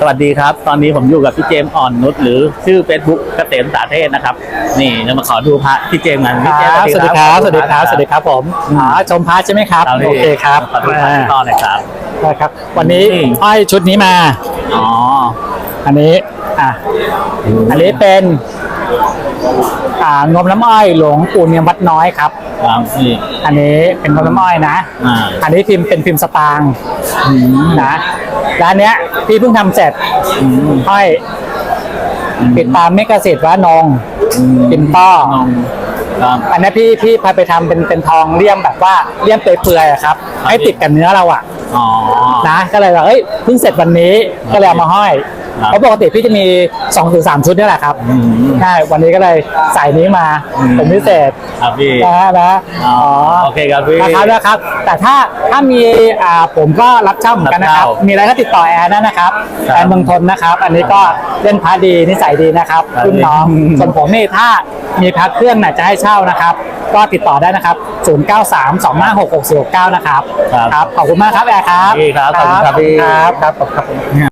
สวัสดีครับ ตอนนี้ผมอยู่กับพี่เจมส์อ่อนนุชหรือชื่อ Facebook เกษมสาเทศนะครับ นี่จะมาขอดูพระพี่เจมส์กันคพี่เจมรับส์สวัสดีครับ สวัสดีครับ สวัสดีครับผมอืมอ๋อชมพาร์ทใช่ไหมครับเรานี่โอเคครับขอดูพระที่ต่อหน่อยครับได้ครับ วันนี้อืมห้อยชุดนี้มา อ๋อ อันนี้ อะ อันนี้เป็นอ่านมน้ำอ้อยหลวงปู่เนียมวัดน้อยครับครับนี่อันนี้เป็นนมน้ำอ้อยนะอ่าอันนี้พิมพ์เป็นพิมพ์สตางค์นะ ร้านเนี้ย พี่เพิ่งทำเสร็จห้อยปิดตามเมกะสิทธิ์ว่านงพิมพ์ต้อนงครับ อันนี้พี่พี่พาไปทำเป็นเป็นทองเลี่ยมแบบว่าเลี่ยมเปื่อยๆอะครับครับให้ติดกับเนื้อเราอะอ๋อ นะก็เลยว่าเอ้ยเพิ่งเสร็จวันนี้ก็เลยเอามาห้อยครับ เพราะปกติพี่จะมี2อถึงสชุดนี่แหละครับอืมใช่วันนี้ก็เลยใส่นี้มาอืมเป็นพิเศษครับพี่นะฮะนะอ๋อโอเคครับพี่นะครับนะครับ แต่ถ้าถ้ามีอ่าผมก็รับเช่าเหมือนกันนะครับรับเช่ามีมีอะไรก็ติดต่อแอร์ได้นะครับครับแอนเมืองทนนะครับ อันนี้ก็เล่นพาดีนิสัยดีนะครับครับรุ่นน้องอืมส่วนผมนี่ถ้ามีพักเครื่องน่ะจะให้เช่านะครับ ก็ติดต่อได้นะครับ 0932566469 นะครับครับ ครับ ขอบคุณมากครับแอร์ครับพี่ครับ ขอบคุณครับพี่ครับ ครับขอบคุณครับ